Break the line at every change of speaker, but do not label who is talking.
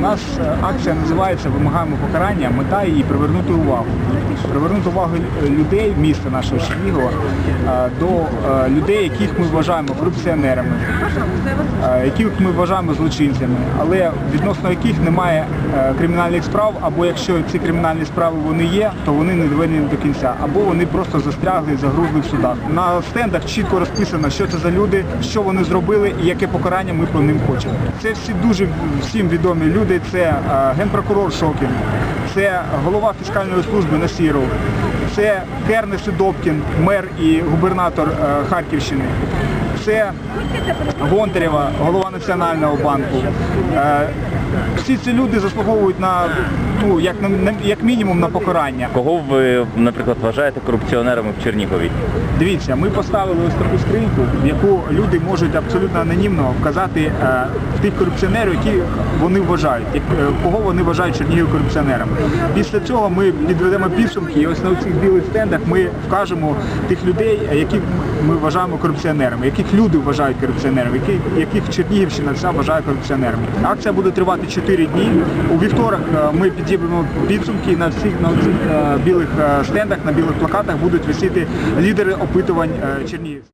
Нас е, акція називається Вимагаємо покарання. Мета її привернути увагу. Привернути увагу е, людей міста нашого Чернігова е, до людей, яких ми вважаємо корупціонерами, е, яких ми вважаємо злочинцями, але відносно яких немає е, кримінальних справ, або якщо ці кримінальні справи вони є, то вони не доведені до кінця, або вони просто застрягли, загрузли в судах. На стендах чітко розписано, що це за люди, що вони зробили і яке покарання ми по ним хочемо. Це всі дуже всім відомі люди. Це е, генпрокурор Шокін, це голова фіскальної служби Насіров, це Кернес Добкін, мер і губернатор е, Харківщини. Це Гонтарєва, голова Національного банку. Е, Всі ці люди заслуговують на ну як на на- як мінімум на покарання.
Кого ви, наприклад, вважаєте корупціонерами в Чернігові?
Дивіться, ми поставили ось таку скриньку, в яку люди можуть абсолютно анонімно вказати е, тих корупціонерів, які вони вважають, як, е, кого вони вважають Чернігів корупціонерами. Після цього ми підведемо підсумки, і ось на цих білих стендах ми вкажемо тих людей, е, яких ми вважаємо корупціонерами, яких люди вважають корупціонерами, яких, Чернігівщина вся вважає корупціонерами. Акція буде тривати 4 дні. У вівторок е, ми підіб'ємо підсумки на всіх на цих білих е, стендах, на білих плакатах будуть висіти лідери опитувань е, Чернігів.